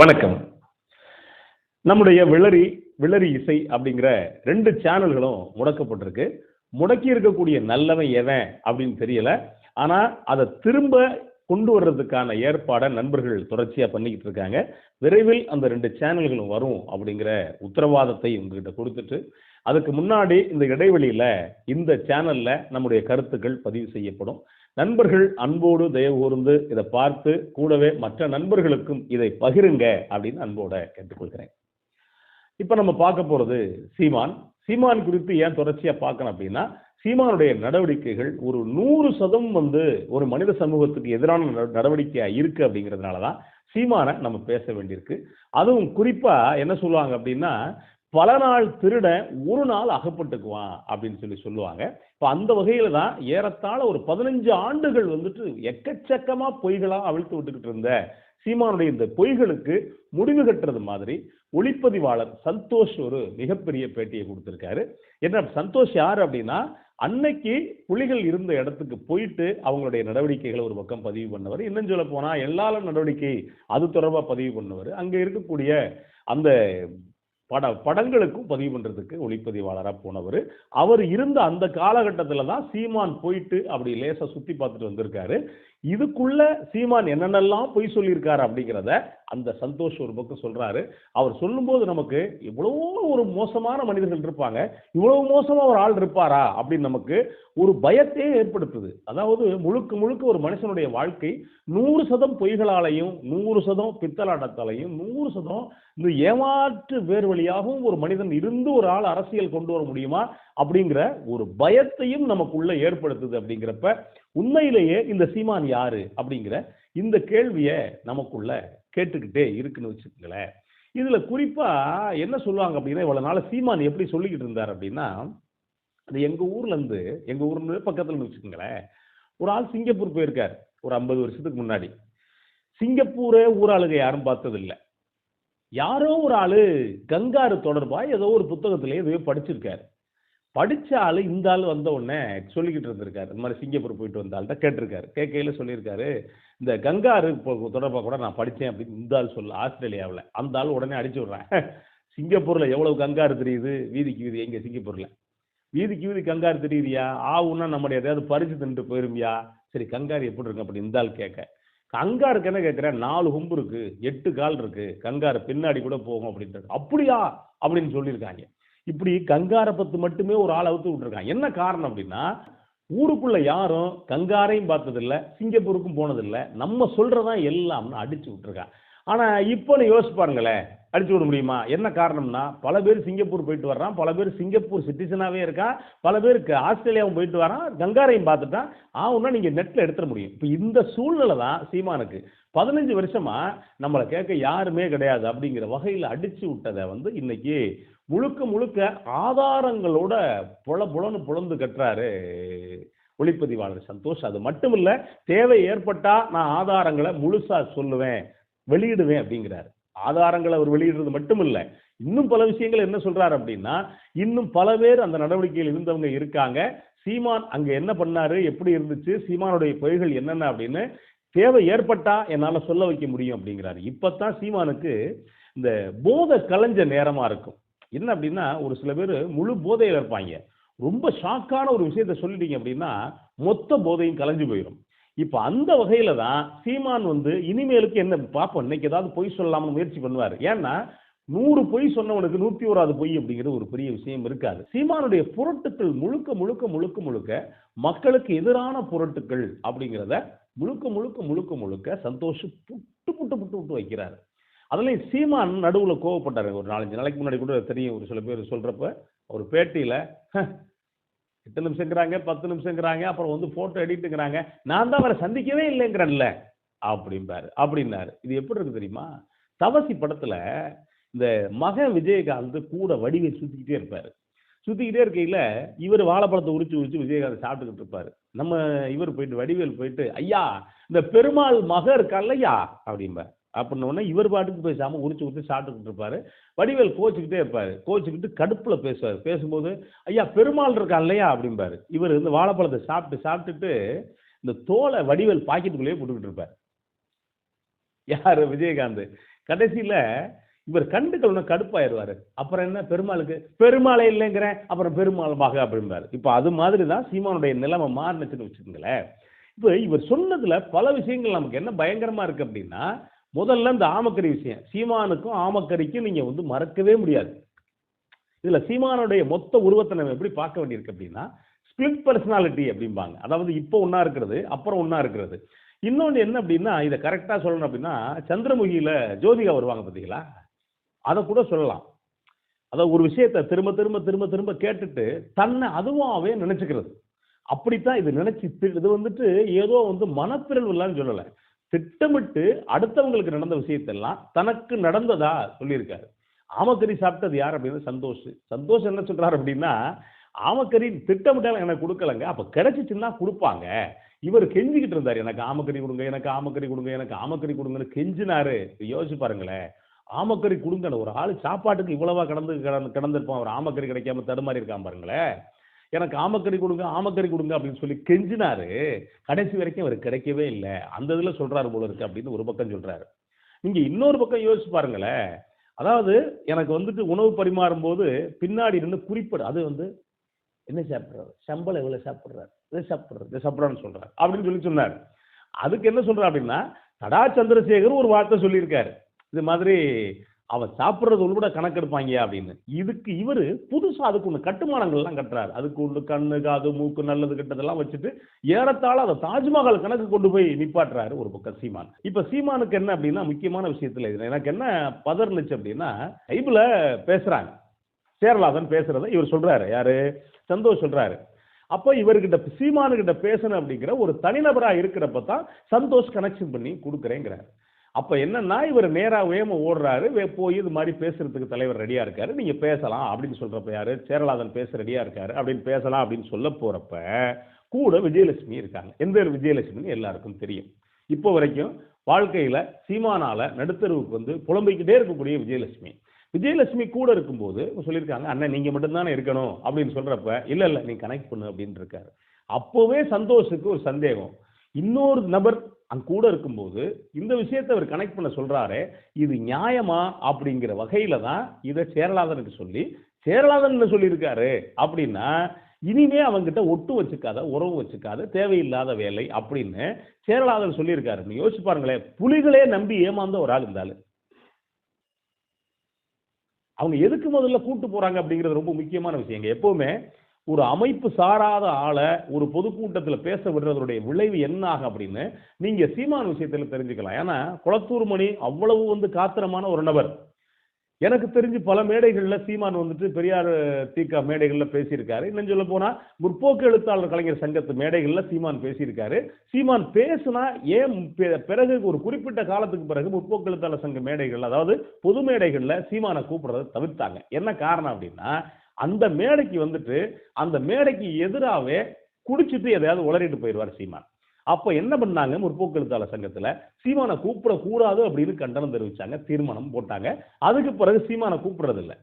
வணக்கம். நம்முடைய விளரி விளரி இசை அப்படிங்கிற ரெண்டு சேனல்களும் முடக்கப்பட்டிருக்கு. முடக்கி இருக்கக்கூடிய நல்லவன் எவன் அப்படின்னு தெரியல. ஆனா அதை திரும்ப கொண்டு வர்றதுக்கான ஏற்பாடை நண்பர்கள் தொடர்ச்சியா பண்ணிக்கிட்டு இருக்காங்க. விரைவில் அந்த ரெண்டு சேனல்களும் வரும் அப்படிங்கிற உத்தரவாதத்தை உங்ககிட்ட கொடுத்துட்டு அதுக்கு முன்னாடி இந்த இடைவெளியில இந்த சேனல்ல நம்முடைய கருத்துக்கள் பதிவு செய்யப்படும். நண்பர்கள் அன்போடு தயவு கூர்ந்து இதை பார்த்து கூடவே மற்ற நண்பர்களுக்கும் இதை பகிருங்க அப்படின்னு அன்போட கேட்டுக்கொள்கிறேன். இப்ப நம்ம பார்க்க போறது சீமான். சீமான் குறித்து ஏன் தொடர்ச்சியா பார்க்கணும் அப்படின்னா சீமானுடைய நடவடிக்கைகள் ஒரு நூறு சதம் வந்து ஒரு மனித சமூகத்துக்கு எதிரான நட- நடவடிக்கையா இருக்கு அப்படிங்கிறதுனால தான் சீமானை நம்ம பேச வேண்டியிருக்கு. அதுவும் குறிப்பா என்ன சொல்லுவாங்க அப்படின்னா பல நாள் திருடன் ஒரு நாள் அகப்பட்டுக்குவான் அப்படின்னு சொல்லி சொல்லுவாங்க. இப்போ அந்த வகையில தான் ஏறத்தாழ ஒரு பதினஞ்சு ஆண்டுகள் வந்துட்டு எக்கச்சக்கமா பொய்களா அவிழ்த்து விட்டுக்கிட்டு இருந்த சீமானுடைய இந்த பொய்களுக்கு முடிவு கட்டுறது மாதிரி ஒளிப்பதிவாளர் சந்தோஷ் ஒரு மிகப்பெரிய பேட்டியை கொடுத்திருக்காரு. என்ன சந்தோஷ் யார் அப்படின்னா அன்னைக்கு புலிகள் இருந்த இடத்துக்கு போயிட்டு அவங்களுடைய நடவடிக்கைகளை ஒரு பக்கம் பதிவு பண்ணவர். இன்னும் சொல்ல போனா எல்லா நடவடிக்கை அது தொடர்பாக பதிவு பண்ணவர். அங்க இருக்கக்கூடிய அந்த பட படங்களுக்கும் பதிவு பண்ணுறதுக்கு ஒளிப்பதிவாளராக போனவர். அவர் இருந்த அந்த காலகட்டத்தில் தான் சீமான் போயிட்டு அப்படி லேசாக சுற்றி பார்த்துட்டு வந்திருக்காரு. இதுக்குள்ள சீமான் என்னென்னலாம் பொய் சொல்லியிருக்காரு அப்படிங்கிறத அந்த சந்தோஷ் ஒரு பக்கம் சொல்றாரு. அவர் சொல்லும்போது நமக்கு இவ்வளவோ ஒரு மோசமான மனிதர்கள் இருப்பாங்க. இவ்வளவு மோசமா ஒரு ஆள் இருப்பாரா அப்படின்னு நமக்கு ஒரு பயத்தையே ஏற்படுத்துது. அதாவது முழுக்க முழுக்க ஒரு மனுஷனுடைய வாழ்க்கை நூறு சதம் பொய்களாலையும் நூறு சதம் பித்தலாட்டத்தாலையும் நூறு சதம் இந்த ஏமாற்று வேறு வழியாகவும் ஒரு மனிதன் இருந்து ஒரு ஆள் அரசியல் கொண்டு வர முடியுமா அப்படிங்கிற ஒரு பயத்தையும் நமக்குள்ள ஏற்படுத்துது அப்படிங்கிறப்ப உண்மையிலேயே இந்த சீமான் யாரு அப்படிங்கிற இந்த கேள்வியை நமக்குள்ள கேட்டுக்கிட்டே இருக்குன்னு வச்சுக்கோங்களேன். இதுல குறிப்பா என்ன சொல்லுவாங்க அப்படின்னா இவ்வளவு நாள் சீமான் எப்படி சொல்லிக்கிட்டு இருந்தார் அப்படின்னா அது எங்க ஊர்ல இருந்து எங்க ஊர்ல பக்கத்துல வச்சுக்கோங்களேன். ஒரு ஆள் சிங்கப்பூர் போயிருக்கார் ஒரு ஐம்பது வருஷத்துக்கு முன்னாடி. சிங்கப்பூரே ஊராளுக யாரும் பார்த்தது யாரோ ஒரு ஆளு கங்காரு தொடர்பா ஏதோ ஒரு புத்தகத்திலே எதையோ படிச்சிருக்காரு. படித்த ஆள் இந்த ஆள் வந்த உடனே சொல்லிக்கிட்டு இருந்திருக்காரு. இந்த மாதிரி சிங்கப்பூர் போயிட்டு வந்த ஆள்கிட்ட கேட்டிருக்காரு. கேட்கையில சொல்லியிருக்காரு இந்த கங்காரு இப்போ தொடர்பாக கூட நான் படித்தேன் அப்படின்னு இந்த ஆள் சொல்ல ஆஸ்திரேலியாவில். அந்த ஆள் உடனே அடிச்சு விட்றேன். சிங்கப்பூரில் எவ்வளவு கங்காரு தெரியுது? வீதிக்கு வீதி எங்கே சிங்கப்பூரில்? வீதிக்கு வீதி கங்காரு தெரியுதியா? ஆவுன்னா நம்முடைய எதையாவது பறிச்சு தின்ட்டு போயிருமியா? சரி கங்காரு எப்படி இருக்கு? அப்படி இந்த ஆள் கேட்க. கங்காருக்கு என்ன கேட்குறேன்? நாலு கொம்பு இருக்குது எட்டு கால் இருக்குது கங்காரு பின்னாடி கூட போகும் அப்படின்றது அப்படியா? அப்படின்னு சொல்லியிருக்காங்க. இப்படி கங்காரை பத்து மட்டுமே ஒரு ஆள் அவுத்து விட்டுருக்காங்க. என்ன காரணம் அப்படின்னா ஊருக்குள்ள யாரும் கங்காரையும் பார்த்ததில்ல சிங்கப்பூருக்கும் போனதில்லை. நம்ம சொல்றதான் எல்லாம்னு அடிச்சு விட்டுருக்கான் ஆனா இப்போ நீ யோசிச்சு பாருங்களேன் அடிச்சு விட முடியுமா? என்ன காரணம்னா பல பேர் சிங்கப்பூர் போயிட்டு வர்றான் பல பேர் சிங்கப்பூர் சிட்டிசனாகவே இருக்கான் பல பேருக்கு ஆஸ்திரேலியாவும் போயிட்டு வரான் கங்காரையும் பார்த்துட்டான். ஆகும்னா நீங்க நெட்ல எடுத்துட முடியும். இப்போ இந்த சூழ்நிலை தான் சீமானுக்கு. பதினஞ்சு வருஷமா நம்மளை கேட்க யாருமே கிடையாது அப்படிங்கிற வகையில் அடிச்சு விட்டதை வந்து இன்னைக்கு முழுக்க முழுக்க ஆதாரங்களோட புல புலன்னு புலந்து கட்டுறாரு ஒளிப்பதிவாளர் சந்தோஷ். அது மட்டும் இல்ல தேவை ஏற்பட்டா நான் ஆதாரங்களை முழுசா சொல்லுவேன் வெளியிடுவேன் அப்படிங்கிறாரு. ஆதாரங்களை அவர் வெளியிடுறது மட்டும் இல்ல இன்னும் பல விஷயங்கள் என்ன சொல்றாரு அப்படின்னா இன்னும் பல பேர் அந்த நடவடிக்கையில் இருந்தவங்க இருக்காங்க. சீமான் அங்க என்ன பண்ணாரு எப்படி இருந்துச்சு சீமானுடைய பொய்கள் என்னென்ன அப்படின்னு தேவை ஏற்பட்டா என்னால சொல்ல வைக்க முடியும் அப்படிங்கிறாரு. இப்பதான் சீமானுக்கு இந்த போத கலைஞ்ச நேரமா இருக்கும். என்ன அப்படின்னா ஒரு சில பேர் முழு போதையில் இருப்பாங்க. ரொம்ப ஷாக்கான ஒரு விஷயத்த சொல்லிட்டீங்க அப்படின்னா மொத்த போதையும் கலைஞ்சு போயிடும் இப்போ அந்த வகையில் தான் சீமான் வந்து இனிமேலுக்கு என்ன பார்ப்போம் இன்னைக்கு ஏதாவது பொய் சொல்லலாம்னு முயற்சி பண்ணுவார். ஏன்னா நூறு பொய் சொன்னவனுக்கு நூற்றி ஓராது பொய் அப்படிங்கிறது ஒரு பெரிய விஷயம் இருக்காது. சீமானுடைய புரட்டுக்கள் முழுக்க முழுக்க முழுக்க முழுக்க மக்களுக்கு எதிரான புரட்டுக்கள் அப்படிங்கிறத முழுக்க முழுக்க முழுக்க முழுக்க சந்தோஷம் புட்டு புட்டு புட்டு புட்டு வைக்கிறாரு. அதுலேயும் சீமான் நடுவில் கோவப்பட்டார். ஒரு நாலஞ்சு நாளைக்கு முன்னாடி கூட தெரியும் ஒரு சில பேர் சொல்கிறப்ப ஒரு பேட்டியில் எட்டு நிமிஷங்கிறாங்க பத்து நிமிஷங்கிறாங்க அப்புறம் வந்து ஃபோட்டோ எடிட்டுங்கிறாங்க நான் தான் அவரை சந்திக்கவே இல்லைங்கிறேன்ல அப்படிம்பாரு. அப்படின்னாரு. இது எப்படி இருக்கு தெரியுமா? தவசி படத்தில் இந்த மக விஜயகாந்த் கூட வடிவை சுற்றிக்கிட்டே இருப்பார். சுற்றிக்கிட்டே இருக்கையில் இவர் வாழைப்பழத்தை உரிச்சு உரிச்சு விஜயகாந்த் சாப்பிட்டுக்கிட்டு இருப்பார். நம்ம இவர் போயிட்டு வடிவேல் போயிட்டு ஐயா இந்த பெருமாள் மக இருக்கல்லையா அப்படிம்பார். அப்படின்னோடனே இவர் பாட்டுக்கு பேசாமல் உரிச்சு உரிச்சு சாப்பிட்டுக்கிட்டு இருப்பார். வடிவேல் கோச்சிக்கிட்டே இருப்பார். கோச்சிக்கிட்டு கடுப்பில் பேசுவார். பேசும்போது ஐயா பெருமாள் இருக்கான் இல்லையா? அப்படிம்பாரு. இவர் இந்த வாழைப்பழத்தை சாப்பிட்டு சாப்பிட்டுட்டு இந்த தோலை வடிவேல் பாக்கெட்டுக்குள்ளேயே போட்டுக்கிட்டு இருப்பார். யார்? விஜயகாந்த். கடைசியில் இவர் கண்டுக்கணும்னா கடுப்பாயிருவாரு. அப்புறம் என்ன? பெருமாளுக்கு? பெருமாளே இல்லைங்கிறேன். அப்புறம் பெருமாள் மக அப்படிம்பாரு. இப்போ அது மாதிரி தான் சீமானுடைய நிலைமை மாறினுச்சுன்னு வச்சுக்கோங்களேன். இப்போ இவர் சொன்னதில் பல விஷயங்கள் நமக்கு என்ன பயங்கரமாக இருக்குது அப்படின்னா முதல்ல இந்த ஆமக்கரி விஷயம். சீமானுக்கும் ஆமக்கரிக்கும் நீங்க வந்து மறக்கவே முடியாது. இதுல சீமானுடைய மொத்த உருவத்தை நம்ம எப்படி பார்க்க வேண்டியிருக்கு அப்படின்னா ஸ்பிளிட் பர்சனாலிட்டி அப்படிம்பாங்க. அதாவது இப்போ ஒன்றா இருக்கிறது அப்புறம் ஒன்றா இருக்கிறது. இன்னொன்று என்ன அப்படின்னா இதை கரெக்டாக சொல்லணும் அப்படின்னா சந்திரமுகியில் ஜோதிகா வருவாங்க பார்த்தீங்களா? அதை கூட சொல்லலாம். அதாவது ஒரு விஷயத்தை திரும்ப திரும்ப திரும்ப திரும்ப கேட்டுட்டு தன்னை அதுவாகவே நினைச்சுக்கிறது. அப்படித்தான் இது நினச்சி இது வந்துட்டு ஏதோ வந்து மனப்பிறழ்வு இல்லைன்னு சொல்லலை. திட்டமிட்டு அடுத்தவங்களுக்கு நடந்த விஷயத்தெல்லாம் தனக்கு நடந்ததா சொல்லியிருக்காரு. ஆமக்கறி சாப்பிட்டது யார் அப்படின்னா சந்தோஷ். சந்தோஷ் என்ன சொல்றாரு அப்படின்னா ஆமக்கறி திட்டமிட்டாலும் எனக்கு கொடுக்கலங்க. அப்ப கிடைச்சிச்சுன்னா கொடுப்பாங்க. இவர் கெஞ்சிக்கிட்டு இருந்தார். எனக்கு ஆமக்கறி கொடுங்க எனக்கு ஆமக்கறி கொடுங்க எனக்கு ஆமக்கறி கொடுங்கன்னு கெஞ்சினாரு. யோசிச்சு பாருங்களேன். ஆமக்கறி கொடுங்க ஒரு ஆள் சாப்பாட்டுக்கு இவ்வளவா கடந்து கடந்து கிடந்திருப்பான். அவர் ஆமக்கறி கிடைக்காம தடுமாறி இருக்கான் பாருங்களேன். எனக்கு ஆமக்கறி கொடுங்க ஆமக்கறி கொடுங்க அப்படின்னு சொல்லி கெஞ்சினாரு. கடைசி வரைக்கும் அவர் கிடைக்கவே இல்லை. அந்த இதில் சொல்கிறாரு போல இருக்கு அப்படின்னு ஒரு பக்கம் சொல்கிறாரு நீங்கள் இன்னொரு பக்கம் யோசிச்சு பாருங்களேன். அதாவது எனக்கு வந்துட்டு உணவு பரிமாறும் போது பின்னாடி இருந்து குறிப்பிடு. அது வந்து என்ன சாப்பிட்றாரு? சம்பளம் எவ்வளோ சாப்பிட்றாரு? இதை சாப்பிட்றாரு இதை சாப்பிட்றான்னு சொல்கிறார் அப்படின்னு சொல்லி சொன்னார். அதுக்கு என்ன சொல்கிறார் அப்படின்னா தடா சந்திரசேகர் ஒரு வார்த்தை சொல்லியிருக்காரு. இது மாதிரி அவன் சாப்பிட்றது கூட கணக்கெடுப்பாங்க அப்படின்னு. இதுக்கு இவர் புதுசாக அதுக்கு ஒன்று கட்டுமானங்கள்லாம் கட்டுறாரு. அதுக்கு ஒன்று கண்ணு காது மூக்கு நல்லது கெட்டதெல்லாம் வச்சுட்டு ஏறத்தாழ அதை தாஜ்மஹால் கணக்கு கொண்டு போய் நிப்பாட்டுறாரு ஒரு பக்கம் சீமான். இப்போ சீமானுக்கு என்ன அப்படின்னா முக்கியமான விஷயத்தில் இது. எனக்கு என்ன பதர்னுச்சு அப்படின்னா ஐபில் பேசுகிறாங்க சேரலாதன் பேசுறத இவர் சொல்றாரு. யாரு? சந்தோஷ் சொல்றாரு. அப்போ இவர்கிட்ட சீமானுகிட்ட பேசணும் அப்படிங்கிற ஒரு தனிநபராக இருக்கிறப்ப தான் சந்தோஷ் கனெக்ஷன் பண்ணி கொடுக்குறேங்கிறார். அப்ப என்னன்னா இவர் நேராக வேம ஓடுறாரு வே போய் இது மாதிரி பேசுறதுக்கு தலைவர் ரெடியா இருக்காரு நீங்க பேசலாம் அப்படின்னு சொல்றப்ப யாரு? சேரலாதன் பேச ரெடியா இருக்காரு அப்படின்னு பேசலாம் அப்படின்னு சொல்ல போறப்ப கூட விஜயலட்சுமி இருக்காங்க. எந்த ஒரு விஜயலட்சுமின்னு எல்லாருக்கும் தெரியும். இப்போ வரைக்கும் வாழ்க்கையில சீமானால நடுத்தருவுக்கு வந்து புலம்பிக்கிட்டே இருக்கக்கூடிய விஜயலட்சுமி. விஜயலட்சுமி கூட இருக்கும்போது சொல்லியிருக்காங்க அண்ணன் நீங்க மட்டும்தானே இருக்கணும் அப்படின்னு சொல்றப்ப இல்ல இல்ல நீ கனெக்ட் பண்ணு அப்படின்னு இருக்காரு. அப்போவே சந்தோஷுக்கு ஒரு சந்தேகம். இன்னொரு நபர் அங்க கூட இருக்கும்போது இந்த விஷயத்தை அவர் கனெக்ட் பண்ண சொல்றாரு இது நியாயமா அப்படிங்கிற வகையில தான் இதை சேரலாதனுக்கு சொல்லி சேரலாதன் சொல்லியிருக்காரு அப்படின்னா இனிமே அவங்கிட்ட ஒட்டு வச்சுக்காத உறவு வச்சுக்காத தேவையில்லாத வேலை அப்படின்னு சேரலாதன் சொல்லியிருக்காரு. நீ யோசிச்சு பாருங்களேன் புலிகளே நம்பி ஏமாந்த ஒரு ஆள் இருந்தாலும் அவங்க எதுக்கு முதல்ல கூட்டு போறாங்க அப்படிங்கிறது ரொம்ப முக்கியமான விஷயங்க. எப்பவுமே ஒரு அமைப்பு சாராத ஆளை ஒரு பொதுக்கூட்டத்தில் பேச விடுறதுடைய விளைவு என்ன ஆகும் அப்படின்னு நீங்க சீமான் விஷயத்தில் தெரிஞ்சுக்கலாம். ஏன்னா குளத்தூர் மணி அவ்வளவு வந்து காத்திரமான ஒரு நபர். எனக்கு தெரிஞ்சு பல மேடைகளில் சீமான் வந்துட்டு பெரியார் தீகா மேடைகளில் பேசியிருக்காரு. இன்னும் சொல்ல போனால் முற்போக்கு எழுத்தாளர் கலைஞர் சங்கத்து மேடைகளில் சீமான் பேசியிருக்காரு. சீமான் பேசுனா ஏன் பிறகு ஒரு குறிப்பிட்ட காலத்துக்கு பிறகு முற்போக்கு எழுத்தாளர் சங்க மேடைகள் அதாவது பொது மேடைகளில் சீமானை கூப்பிடுறதை தவிர்த்தாங்க. என்ன காரணம் அப்படின்னா அந்த மேடைக்கு வந்துட்டு அந்த மேடைக்கு எதிராகவே குடிச்சிட்டு எதையாவது உளறிட்டு போயிடுவார் சீமான். அப்ப என்ன பண்ணாங்க முற்போக்கு எழுத்தாளர் சங்கத்துல? சீமானை கூப்பிடக்கூடாது அப்படின்னு கண்டனம் தெரிவிச்சாங்க தீர்மானம் போட்டாங்க. அதுக்கு பிறகு சீமானை கூப்பிடுறது இல்லை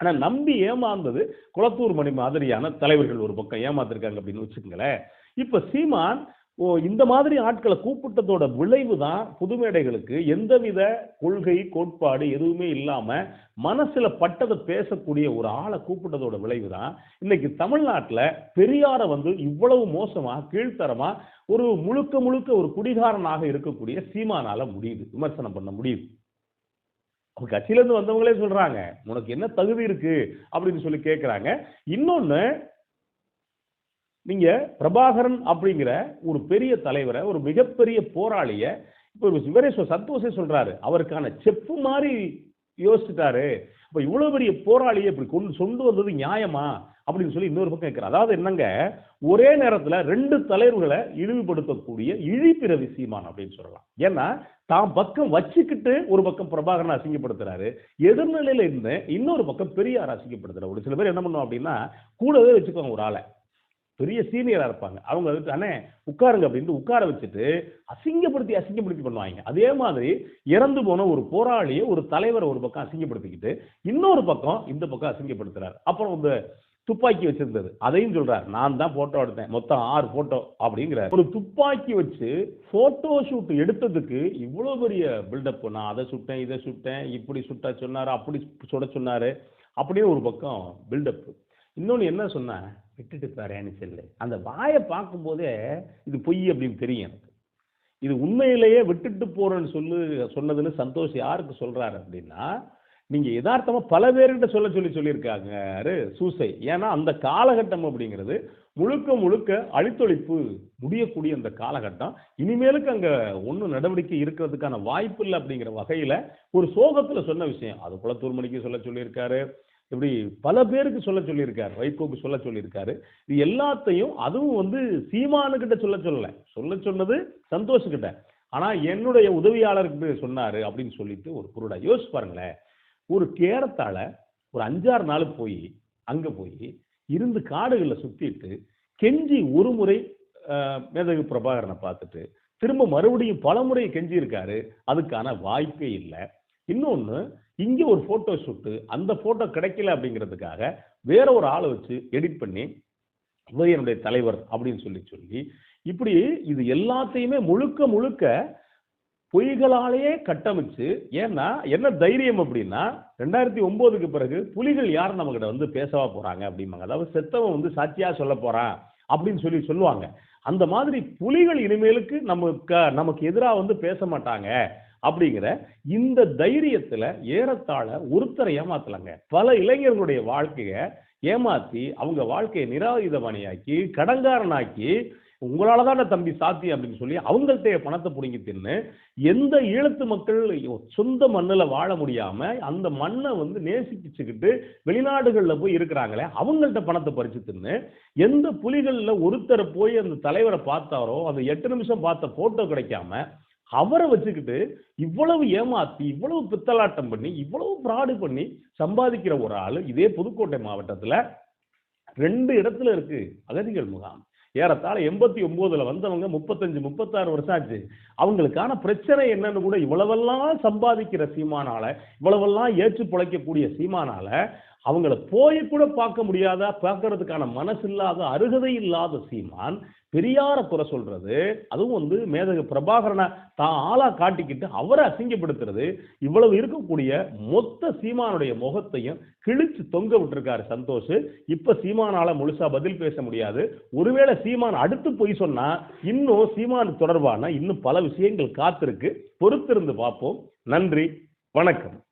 ஆனா நம்பி ஏமாந்தது குளத்தூர் மணி மாதிரியான தலைவர்கள் ஒரு பக்கம் ஏமாத்திருக்காங்க அப்படின்னு வச்சுக்கோங்களேன். இப்ப சீமான் ஓ இந்த மாதிரி ஆட்களை கூப்பிட்டதோட விளைவு தான் புது மேடைகளுக்கு எந்தவித கொள்கை கோட்பாடு எதுவுமே இல்லாமல் மனசில் பட்டதை பேசக்கூடிய ஒரு ஆளை கூப்பிட்டதோட விளைவு தான். இன்னைக்கு தமிழ்நாட்டில் பெரியாரை வந்து இவ்வளவு மோசமாக கீழ்த்தரமாக ஒரு முழுக்க முழுக்க ஒரு குடிகாரனாக இருக்கக்கூடிய சீமானால முடியுது விமர்சனம் பண்ண முடியுது. அவங்க வந்தவங்களே சொல்றாங்க உனக்கு என்ன தகுதி இருக்கு? அப்படின்னு சொல்லி கேட்குறாங்க இன்னொன்று நீங்க பிரபாகரன் அப்படிங்கிற ஒரு பெரிய தலைவரை ஒரு மிகப்பெரிய போராளிய இப்போ சிவரேஸ்வர சொ- சந்தோஷே சொல்றாரு. அவருக்கான செப்பு மாதிரி யோசிச்சுட்டாரு. இப்ப இவ்வளவு பெரிய போராளியை இப்படி கொண்டு சொண்டு வந்தது நியாயமா? அப்படின்னு சொல்லி இன்னொரு பக்கம் கேட்கிறார் அதாவது என்னங்க? ஒரே நேரத்துல ரெண்டு தலைவர்களை இழிவுபடுத்தக்கூடிய இழிப்பிறவி சீமான் அப்படின்னு சொல்லலாம். ஏன்னா தான் பக்கம் வச்சுக்கிட்டு ஒரு பக்கம் பிரபாகரனை அசிங்கப்படுத்துறாரு. எதிர்நிலையில இருந்து இன்னொரு பக்கம் பெரியார் அசிங்கப்படுத்துறாரு. ஒரு சில பேர் என்ன பண்ணுவோம் அப்படின்னா கூடவே வச்சுக்கோங்க ஒரு ஆளை. பெரிய சீனியராக இருப்பாங்க. அவங்க வந்துட்டு அண்ணே உட்காருங்க அப்படின்ட்டு உட்கார வச்சுட்டு அசிங்கப்படுத்தி அசிங்கப்படுத்தி பண்ணுவாங்க. அதே மாதிரி இறந்து போன ஒரு போராளியை ஒரு தலைவரை ஒரு பக்கம் அசிங்கப்படுத்திக்கிட்டு இன்னொரு பக்கம் இந்த பக்கம் அசிங்கப்படுத்துறாரு. அப்புறம் இந்த துப்பாக்கி வச்சிருந்தது. அதையும் சொல்றாரு. நான் தான் போட்டோ எடுத்தேன். மொத்தம் ஆறு போட்டோ அப்படிங்கிற ஒரு துப்பாக்கி வச்சு போட்டோ ஷூட் எடுத்ததுக்கு இவ்வளவு பெரிய பில்டப் நான் அதை சுட்டேன் இதை சுட்டேன். இப்படி சுட்ட சொன்னாரு? அப்படி சுட சொன்னாரு? அப்படின்னு ஒரு பக்கம் பில்டப் இன்னொன்று என்ன சொன்னேன்? விட்டுட்டு பாரு சொல்லு. அந்த வாயை பார்க்கும்போதே இது பொய் அப்படின்னு தெரியும் எனக்கு. இது உண்மையிலேயே விட்டுட்டு போறேன்னு சொல்லு சொன்னதுன்னு சந்தோஷ் யாருக்கு சொல்றாரு அப்படின்னா நீங்க யதார்த்தமா பல பேர்கிட்ட சொல்ல சொல்லி சொல்லியிருக்காங்க சூசை. ஏன்னா அந்த காலகட்டம் அப்படிங்கிறது முழுக்க முழுக்க அழித்தொழிப்பு முடியக்கூடிய அந்த காலகட்டம். இனிமேலுக்கு அங்க ஒன்றும் நடவடிக்கை இருக்கிறதுக்கான வாய்ப்பு இல்லை அப்படிங்கிற வகையில ஒரு சோகத்துல சொன்ன விஷயம். அது குளத்தூர் மணிக்கு சொல்ல சொல்லியிருக்காரு. இப்படி பல பேருக்கு சொல்ல சொல்லியிருக்காரு வைகோக்கு சொல்ல சொல்லியிருக்காரு. இது எல்லாத்தையும் அதுவும் வந்து சீமானுக்கிட்ட சொல்ல சொல்லலை. சொல்ல சொன்னது சந்தோஷ் ஆனால் என்னுடைய உதவியாளருக்கு சொன்னார் அப்படின்னு சொல்லிட்டு ஒரு பொருளை யோசிச்சு பாருங்களேன். ஒரு கேரத்தால ஒரு அஞ்சாறு நாள் போய் அங்கே போய் இருந்து காடுகளில் சுற்றிட்டு கெஞ்சி ஒரு முறை மேதகு பிரபாகரனை பார்த்துட்டு திரும்ப மறுபடியும் பல முறை கெஞ்சி இருக்காரு அதுக்கான வாய்ப்பே இல்லை. இன்னொன்று இங்கே ஒரு ஃபோட்டோ ஷூட்டு அந்த ஃபோட்டோ கிடைக்கல அப்படிங்கிறதுக்காக வேற ஒரு ஆளை வச்சு எடிட் பண்ணி இவர் என்னுடைய தலைவர் அப்படின்னு சொல்லி சொல்லி இப்படி இது எல்லாத்தையுமே முழுக்க முழுக்க பொய்களாலேயே கட்டமைச்சு ஏன்னா என்ன தைரியம் அப்படின்னா ரெண்டாயிரத்தி ஒன்பதுக்கு பிறகு புலிகள் யார் நம்மகிட்ட வந்து பேசவா போறாங்க அப்படிம்பாங்க. அதாவது செத்தவன் வந்து சாட்சியாக சொல்ல போறான் அப்படின்னு சொல்லி சொல்லுவாங்க. அந்த மாதிரி புலிகள் இனிமேலுக்கு நமக்கு நமக்கு எதிராக வந்து பேச மாட்டாங்க. அப்படிங்கிற இந்த தைரியத்துல ஏறத்தாழ ஒருத்தரை ஏமாத்தலாங்க. பல இளைஞர்களுடைய வாழ்க்கைய ஏமாத்தி அவங்க வாழ்க்கையை நிராயுதபாணியாக்கி கடங்காரனாக்கி உங்களால தான் தம்பி சாத்தி அப்படின்னு சொல்லி அவங்கள்ட்ட பணத்தை பிடுங்கி தின்னு எந்த ஈழத்து மக்கள் சொந்த மண்ணில் வாழ முடியாம அந்த மண்ணை வந்து நேசிச்சுக்கிட்டு வெளிநாடுகளில் போய் இருக்கிறாங்களே அவங்கள்ட்ட பணத்தை பறிச்சு தின்னு எந்த புலிகளில் ஒருத்தரை போய் அந்த தலைவரை பார்த்தாரோ அந்த எட்டு நிமிஷம் பார்த்த போட்டோ கிடைக்காம அவரை வச்சுக்கிட்டு இவ்வளவு ஏமாத்தி இவ்வளவு பித்தலாட்டம் பண்ணி இவ்வளவு ஃப்ராடு பண்ணி சம்பாதிக்கிற ஒரு ஆள் இதே புதுக்கோட்டை மாவட்டத்தில் ரெண்டு இடத்துல இருக்கு அகதிகள் முகாம். ஏறத்தாழ எண்பத்தி ஒன்பதுல வந்தவங்க முப்பத்தஞ்சு முப்பத்தாறு வருஷம் ஆச்சு. அவங்களுக்கான பிரச்சனை என்னன்னு கூட இவ்வளவெல்லாம் சம்பாதிக்கிற சீமானால இவ்வளவெல்லாம் ஏற்று பிழைக்கக்கூடிய சீமானால அவங்கள போய் கூட பார்க்க முடியாத பார்க்கறதுக்கான மனசு இல்லாத அருகதை இல்லாத சீமான் பெரியார குறை சொல்றது அதுவும் வந்து மேதக பிரபாகரனை தான் ஆளா காட்டிக்கிட்டு அவரை அசிங்கப்படுத்துறது இவ்வளவு இருக்கக்கூடிய மொத்த சீமானுடைய முகத்தையும் கிழிச்சு தொங்க விட்டுருக்காரு சந்தோஷ். இப்ப சீமானால முழுசா பதில் பேச முடியாது. ஒருவேளை சீமான் அடுத்து போய் சொன்னா இன்னும் சீமான் தொடர்பான இன்னும் பல விஷயங்கள் காத்திருக்கு. பொறுத்திருந்து பார்ப்போம். நன்றி. வணக்கம்.